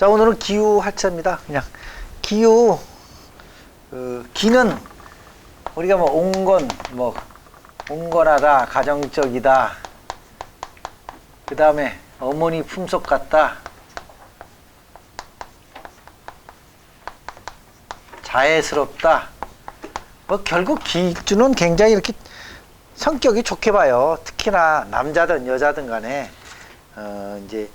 자, 오늘은 기후 할차입니다. 그냥 기후 그 기는 우리가 뭐 온건 뭐 온건하다, 가정적이다. 그 다음에 어머니 품속 같다. 자애스럽다. 뭐 결국 기주는 굉장히 이렇게 성격이 좋게 봐요. 특히나 남자든 여자든 간에 어 이제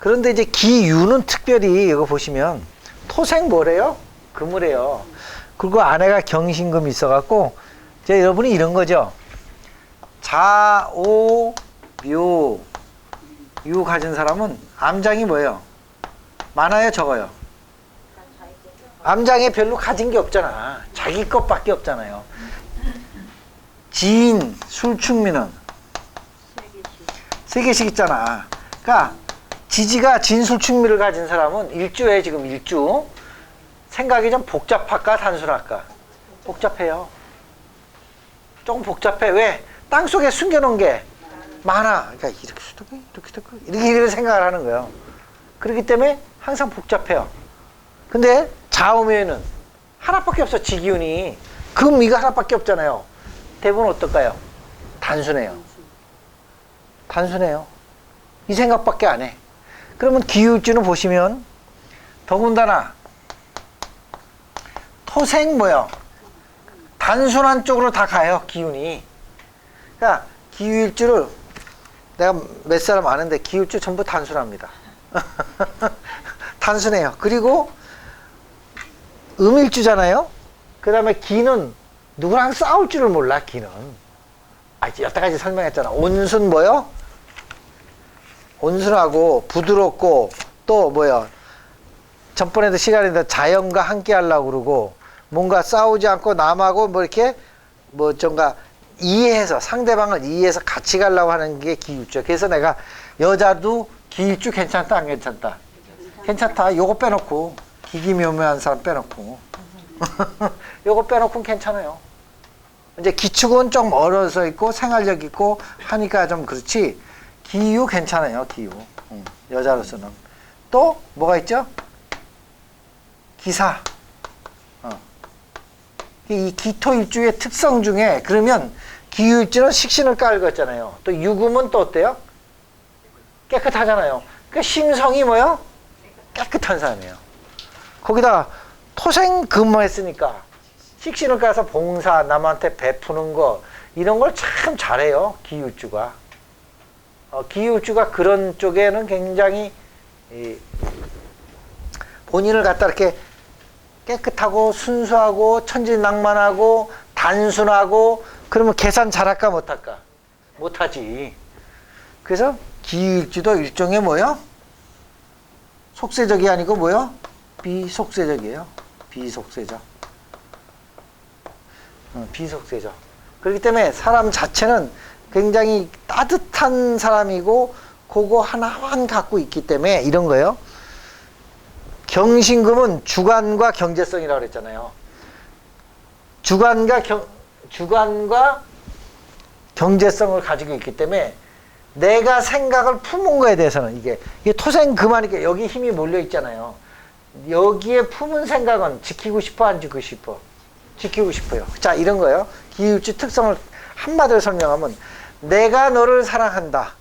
그런데 이제 기유는 특별히 이거 보시면 토생 뭐래요? 금을해요. 그리고 아내가 경신금이 있어갖고 이제 여러분이 이런 거죠. 자오 묘, 유 가진 사람은 암장이 뭐예요? 많아요, 적어요? 암장에 별로 가진 게 없잖아. 자기 것밖에 없잖아요. 지인, 술충미는 세 개씩 있잖아. 그러니까 지지가 진술충미를 가진 사람은 일주에 지금 일주 생각이 좀 복잡할까 단순할까? 복잡해요. 조금 복잡해. 왜? 땅 속에 숨겨놓은 게 많아. 그러니까 이렇게 수도 이렇게 도 이렇게 이렇게 생각을 하는 거예요. 그렇기 때문에 항상 복잡해요. 근데 자음에는 하나밖에 없어 지기운이 금 이거 하나밖에 없잖아요. 대부분 어떨까요? 단순해요. 단순해요. 이 생각밖에 안 해. 그러면 기울주는 보시면 더군다나 토생 뭐요? 단순한 쪽으로 다 가요 기운이. 그러니까 기울주를 내가 몇 사람 아는데 기울주 전부 단순합니다. 단순해요. 그리고 음일주잖아요. 그 다음에 기는 누구랑 싸울 줄을 몰라 기는. 아 여태까지 설명했잖아. 온순 뭐요? 온순하고 부드럽고 또 뭐야 전번에도 시간인데 자연과 함께 하려고 그러고 뭔가 싸우지 않고 남하고 뭐 이렇게 뭐 좀가 이해해서 상대방을 이해해서 같이 가려고 하는 게 기일주. 그래서 내가 여자도 기일주 괜찮다 안 괜찮다. 괜찮다. 요거 빼놓고 기기묘묘한 사람 빼놓고 요거 빼놓고 괜찮아요. 이제 기축은 좀 얼어서 있고 생활력 있고 하니까 좀 그렇지. 기유 괜찮아요. 기유. 음, 여자로서는 또 뭐가 있죠? 기사. 어. 이 기토일주의 특성 중에 그러면 기유일주는 식신을 깔았잖아요. 또 유금은 또 어때요? 깨끗하잖아요. 그 심성이 뭐요? 깨끗한 사람이에요. 거기다 토생 근무했으니까 식신을 까서 봉사 남한테 베푸는 거 이런 걸 참 잘해요. 기유일주가. 어, 기유일주가 그런 쪽에는 굉장히 이, 본인을 갖다 이렇게 깨끗하고 순수하고 천진낭만하고 단순하고 그러면 계산 잘할까 못할까? 못하지. 그래서 기일주도 일종의 뭐요? 속세적이 아니고 뭐요? 비속세적이에요. 비속세적. 어, 비속세적. 그렇기 때문에 사람 자체는 굉장히 따뜻한 사람이고 그거 하나만 갖고 있기 때문에 이런 거예요. 경신금은 주관과 경제성이라고 그랬잖아요. 주관과 경, 주관과 경제성을 가지고 있기 때문에 내가 생각을 품은 거에 대해서는 이게, 이게 토생 그만이게 여기 힘이 몰려 있잖아요. 여기에 품은 생각은 지키고 싶어, 안 지키고 싶어? 지키고 싶어요. 자, 이런 거예요. 기울주 특성을 한마디로 설명하면 내가 너를 사랑한다.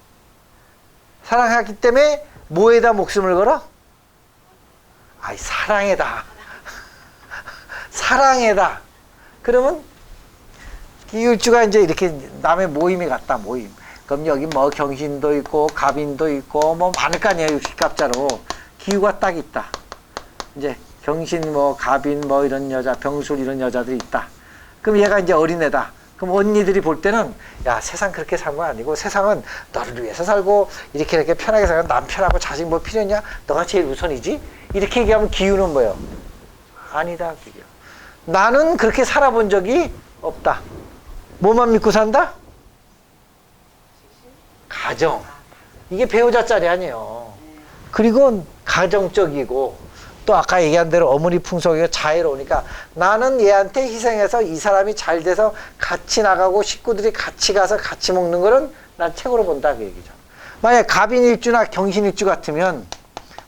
사랑하기 때문에 뭐에다 목숨을 걸어? 아이, 사랑에다. 사랑에다. 그러면 기울주가 이제 이렇게 남의 모임이 같다, 모임. 그럼 여기 뭐 경신도 있고, 갑인도 있고, 뭐 많을 거 아니에요, 육식갑자로. 기후가 딱 있다. 이제 경신 뭐, 갑인 뭐 이런 여자, 병술 이런 여자들이 있다. 그럼 얘가 이제 어린애다. 그럼 언니들이 볼 때는 야 세상 그렇게 산 거 아니고 세상은 너를 위해서 살고 이렇게 이렇게 편하게 살고 남편하고 자식 뭐 필요냐? 너가 제일 우선이지? 이렇게 얘기하면 기우는 뭐예요? 아니다 그게. 나는 그렇게 살아본 적이 없다. 뭐만 믿고 산다? 가정. 이게 배우자 짤이 아니에요. 그리고 가정적이고 또 아까 얘기한 대로 어머니 풍속이고 자애로우니까 나는 얘한테 희생해서 이 사람이 잘 돼서 같이 나가고 식구들이 같이 가서 같이 먹는 거는 난 최고로 본다 그 얘기죠. 만약 갑인일주나 경신일주 같으면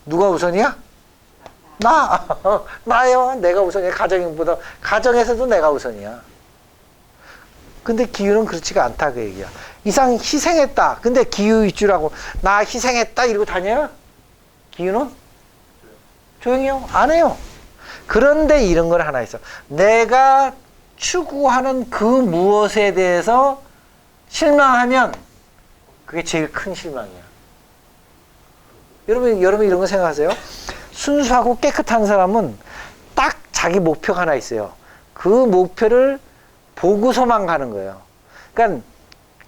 누가 우선이야? 나 나요. 내가 우선이야. 가정보다 가정에서도 내가 우선이야. 근데 기후는 그렇지가 않다 그 얘기야. 이상 희생했다. 근데 기후 위주라고 나 희생했다 이러고 다녀요? 기후는 조용히요. 안 해요. 그런데 이런 걸 하나 있어. 내가 추구하는 그 무엇에 대해서 실망하면 그게 제일 큰 실망이야. 여러분, 여러분 이런 거 생각하세요? 순수하고 깨끗한 사람은 딱 자기 목표가 하나 있어요. 그 목표를 보고서만 가는 거예요. 그러니까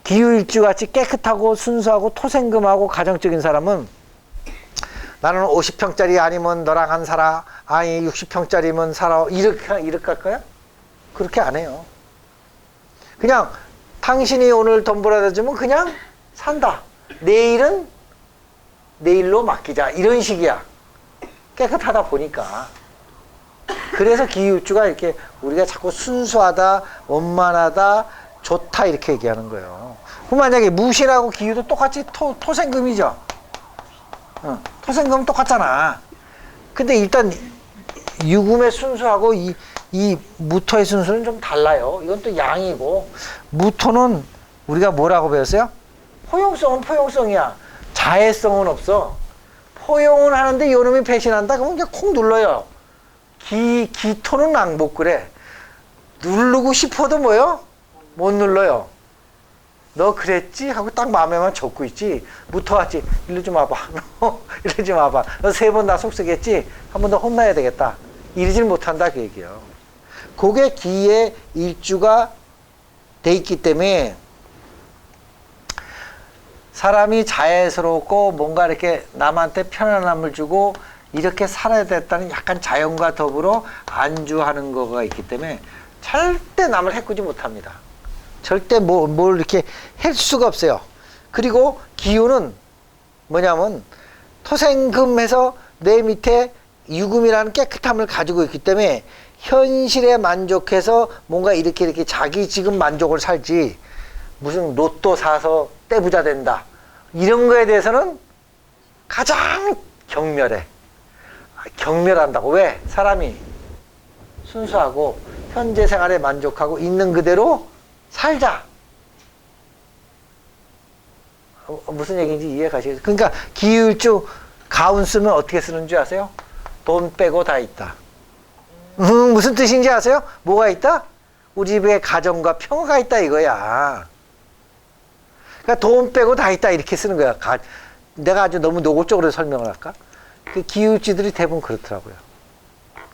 기후일주 같이 깨끗하고 순수하고 토생금하고 가정적인 사람은 나는 50평짜리 아니면 너랑 한 살아. 아니 60평짜리면 살아. 이렇게 이렇게 할 거야? 그렇게 안 해요. 그냥 당신이 오늘 돈 벌어다 주면 그냥 산다. 내일은 내일로 맡기자. 이런 식이야. 깨끗하다 보니까. 그래서 기후주가 이렇게 우리가 자꾸 순수하다, 원만하다, 좋다 이렇게 얘기하는 거예요. 그럼 만약에 무신하고 기후도 똑같이 토, 토생금이죠. 어, 토생금은 똑같잖아. 근데 일단 유금의 순수하고 이, 이 무토의 순수는 좀 달라요. 이건 또 양이고 무토는 우리가 뭐라고 배웠어요? 포용성은 포용성이야. 자해성은 없어. 포용은 하는데 요놈이 배신한다? 그러면 그냥 콩 눌러요. 기, 기토는 안 못 그래. 누르고 싶어도 뭐요? 못 눌러요. 너 그랬지? 하고 딱 마음에만 적고 있지. 무토같이 일로 좀 와봐. 너 일로 좀 와봐. 너 세 번 나 속쓰겠지? 한 번 더 혼나야 되겠다. 이러질 못한다 그 얘기예요. 그게 기의 일주가 돼 있기 때문에 사람이 자애스럽고 뭔가 이렇게 남한테 편안함을 주고 이렇게 살아야 됐다는 약간 자연과 더불어 안주하는 거가 있기 때문에 절대 남을 해꾸지 못합니다. 절대 뭐, 뭘 이렇게 할 수가 없어요. 그리고 기후는 뭐냐면 토생금해서 내 밑에 유금이라는 깨끗함을 가지고 있기 때문에 현실에 만족해서 뭔가 이렇게 이렇게 자기 지금 만족을 살지 무슨 로또 사서 떼부자 된다. 이런 거에 대해서는 가장 경멸해. 경멸한다고. 왜? 사람이 순수하고 현재 생활에 만족하고 있는 그대로 살자. 무슨 얘기인지 이해 가시겠어요? 그러니까 기울주 가운 쓰면 어떻게 쓰는 줄 아세요? 돈 빼고 다 있다. 음, 무슨 뜻인지 아세요? 뭐가 있다? 우리 집에 가정과 평화가 있다 이거야. 그러니까 돈 빼고 다 있다 이렇게 쓰는 거야. 가, 내가 아주 너무 노골적으로 설명을 할까? 그 기울지들이 대부분 그렇더라고요.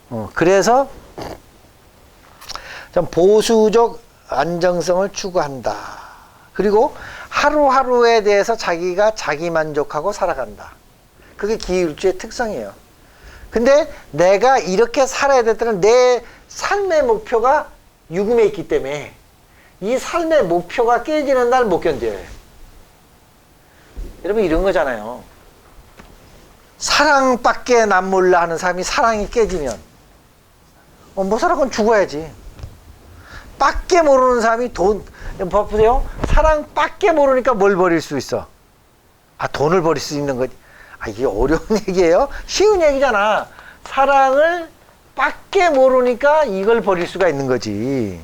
어, 그래서 좀 보수적 안정성을 추구한다. 그리고 하루하루에 대해서 자기가 자기 만족하고 살아간다. 그게 기울주의 특성이에요. 근데 내가 이렇게 살아야 됐다는 내 삶의 목표가 유금에 있기 때문에 이 삶의 목표가 깨지는 날 못 견뎌요. 여러분 이런 거잖아요. 사랑밖에 난 몰라 하는 사람이 사랑이 깨지면 어, 뭐 사랑은 죽어야지. 밖에 모르는 사람이 돈 보세요. 사랑 밖에 모르니까 뭘 버릴 수 있어? 아 돈을 버릴 수 있는 거지. 아 이게 어려운 얘기예요. 쉬운 얘기잖아. 사랑을 밖에 모르니까 이걸 버릴 수가 있는 거지.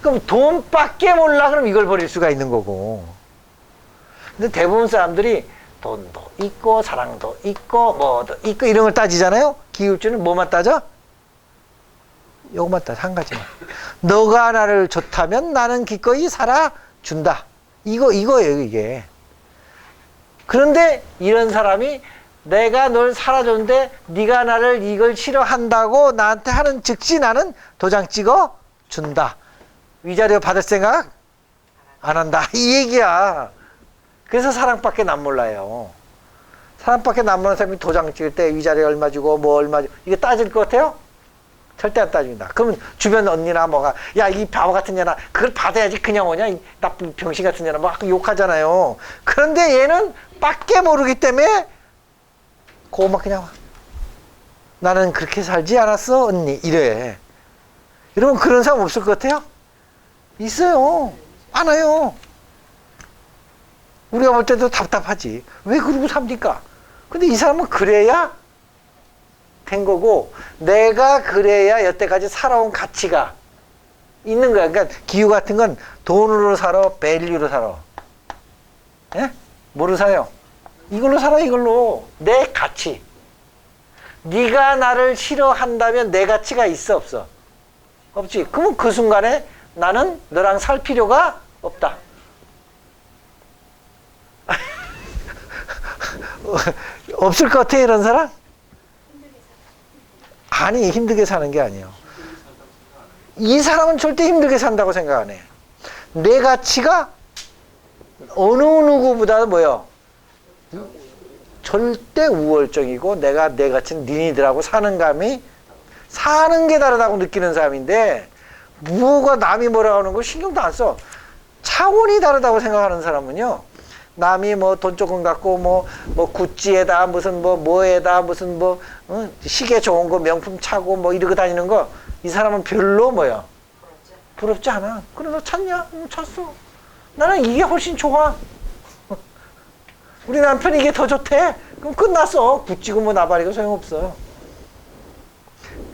그럼 돈 밖에 몰라 그럼 이걸 버릴 수가 있는 거고. 근데 대부분 사람들이 돈도 있고 사랑도 있고 뭐도 있고 이런 걸 따지잖아요. 기울주는 뭐만 따져? 요것만 따져 한 가지만. 너가 나를 좋다면 나는 기꺼이 살아준다. 이거 이거예요 이게. 그런데 이런 사람이 내가 널 살아줬는데 네가 나를 이걸 싫어한다고 나한테 하는 즉시 나는 도장 찍어 준다. 위자료 받을 생각 안 한다. 이 얘기야. 그래서 사랑밖에 난 몰라요. 사랑밖에 난 모르는 사람이 도장 찍을 때 위자료 얼마 주고 뭐 얼마 주고 이게 따질 것 같아요? 절대 안 따집니다. 그러면 주변 언니나 뭐가 야 이 바보 같은 년아 그걸 받아야지 그냥 오냐 이 나쁜 병신 같은 년아 막 욕하잖아요. 그런데 얘는 밖에 모르기 때문에 고막 그냥 와. 나는 그렇게 살지 않았어 언니 이래. 여러분 그런 사람 없을 것 같아요? 있어요. 많아요. 우리가 볼 때도 답답하지. 왜 그러고 삽니까? 근데 이 사람은 그래야 된 거고, 내가 그래야 여태까지 살아온 가치가 있는 거야. 그러니까 기후 같은 건 돈으로 살아, 밸류로 살아. 예? 뭐로 사요? 이걸로 살아, 이걸로. 내 가치. 네가 나를 싫어한다면 내 가치가 있어, 없어? 없지. 그러면 그 순간에 나는 너랑 살 필요가 없다. 없을 것 같아, 이런 사람? 아니, 힘들게 사는 게 아니에요. 이 사람은 절대 힘들게 산다고 생각 안 해. 내 가치가 어느 누구보다 뭐요? 절대 우월적이고 내가 내 가치는 니네들하고 사는 감이 사는 게 다르다고 느끼는 사람인데 뭐가 남이 뭐라 하는 거 신경도 안 써. 차원이 다르다고 생각하는 사람은요. 남이 뭐 돈 조금 갖고 뭐, 뭐 구찌에다 무슨 뭐 뭐에다 무슨 뭐 어? 시계 좋은 거 명품 차고 뭐 이러고 다니는 거 이 사람은 별로 뭐야 부럽지 않아. 그래 너 찾냐? 응, 찾어. 나는 이게 훨씬 좋아. 우리 남편이 이게 더 좋대. 그럼 끝났어. 구찌고 뭐 나발이고 소용없어.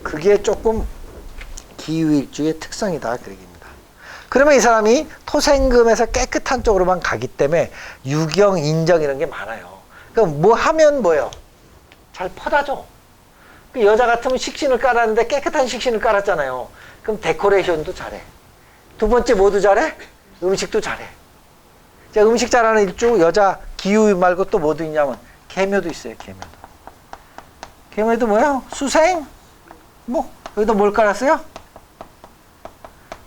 그게 조금 기후일주의 특성이다 그 얘기입니다. 그러면 이 사람이 토생금에서 깨끗한 쪽으로만 가기 때문에 유경, 인정 이런 게 많아요. 그럼 뭐 하면 뭐요? 잘 퍼다줘. 그 여자 같으면 식신을 깔았는데 깨끗한 식신을 깔았잖아요. 그럼 데코레이션도 잘해. 두 번째 뭐도 잘해? 음식도 잘해. 자, 음식 잘하는 일주 여자 기후 말고 또 뭐도 있냐면 개묘도 있어요. 개묘도. 개묘도 뭐야? 수생? 뭐 여기다 뭘 깔았어요?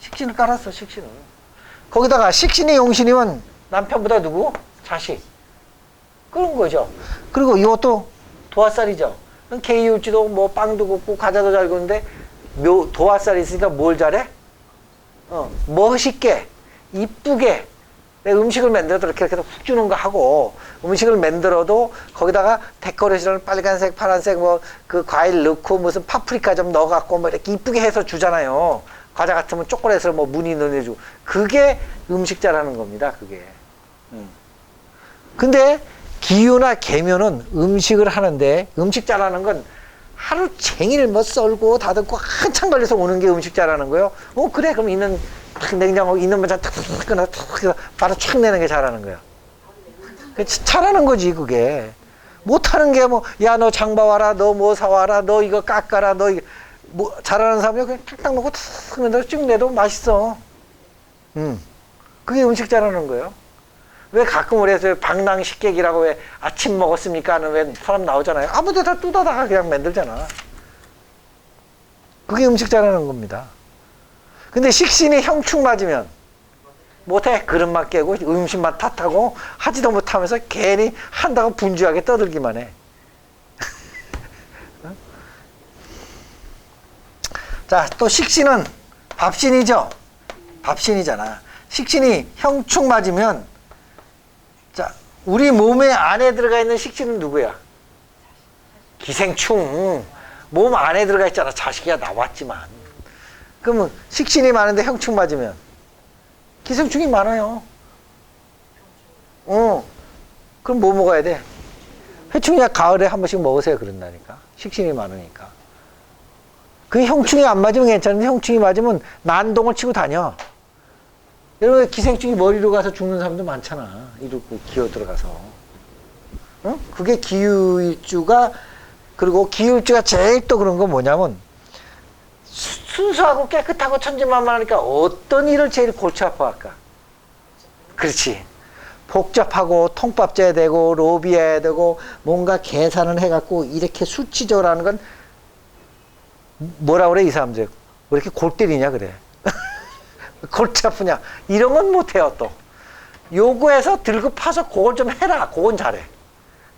식신을 깔았어. 식신을. 거기다가 식신이 용신이면 남편보다 누구? 자식. 그런 거죠. 그리고 이것도 도화살이죠. 개이울지도 뭐 빵도 굽고 과자도 잘 굽는데 묘 도화살이 있으니까 뭘 잘해? 어, 멋있게 이쁘게 내 음식을 만들어도 이렇게 이렇게 훅 주는 거 하고 음식을 만들어도 거기다가 데코레이션을 빨간색, 파란색 뭐 그 과일 넣고 무슨 파프리카 좀 넣어갖고 뭐 이렇게 이쁘게 해서 주잖아요. 과자 같으면 초콜릿을 뭐 무늬 넣어주고 그게 음식 잘하는 겁니다. 그게. 음. 근데 기유나 개묘는 음식을 하는데 음식 잘하는 건 하루 종일 뭐 썰고 다듬고 한참 걸려서 오는 게 음식 잘하는 거예요. 어 그래 그럼 있는 탁 냉장고 있는 반찬 탁탁 끊어 탁 바로 착 내는 게 잘하는 거야. 그 잘하는 거지 그게. 못하는 게 뭐 야 너 장 봐와라 너 뭐 사와라 너 이거 깎아라 너 이거 뭐 잘하는 사람이 그냥 탁탁 놓고 탁 내도 쭉 내도 맛있어. 음 그게 음식 잘하는 거예요. 왜 가끔 우리에서 방랑 식객이라고 왜 아침 먹었습니까? 하는 왜 사람 나오잖아요. 아무 데다 뜯어다가 그냥 만들잖아. 그게 음식 잘하는 겁니다. 근데 식신이 형충 맞으면 못해. 그릇만 깨고 음식만 탓하고 하지도 못하면서 괜히 한다고 분주하게 떠들기만 해. 자, 또 식신은 밥신이죠. 밥신이잖아. 식신이 형충 맞으면 자, 우리 몸에 안에 들어가 있는 식신은 누구야? 기생충. 몸 안에 들어가 있잖아. 자식이야 나왔지만. 그러면 식신이 많은데 형충 맞으면 기생충이 많아요. 어. 그럼 뭐 먹어야 돼? 회충약 가을에 한 번씩 먹으세요. 그런다니까. 식신이 많으니까. 그 형충이 안 맞으면 괜찮은데 형충이 맞으면 난동을 치고 다녀. 여러분 기생충이 머리로 가서 죽는 사람도 많잖아. 이러고 기어 들어가서. 어? 그게 기후일주가 그리고 기후일주가 제일 또 그런 건 뭐냐면 수- 순수하고 깨끗하고 천진만만하니까 어떤 일을 제일 골치 아파할까? 그렇지. 복잡하고 통밥 져야 되고 로비해야 되고 뭔가 계산을 해갖고 이렇게 수치적으로 하는 건 뭐라 그래 이 사람들 왜 이렇게 골 때리냐 그래. 골치 아프냐. 이런 건 못해요 또. 요구해서 들급파서 그걸 좀 해라. 그건 잘해.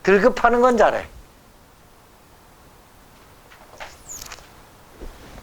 들급하는 건 잘해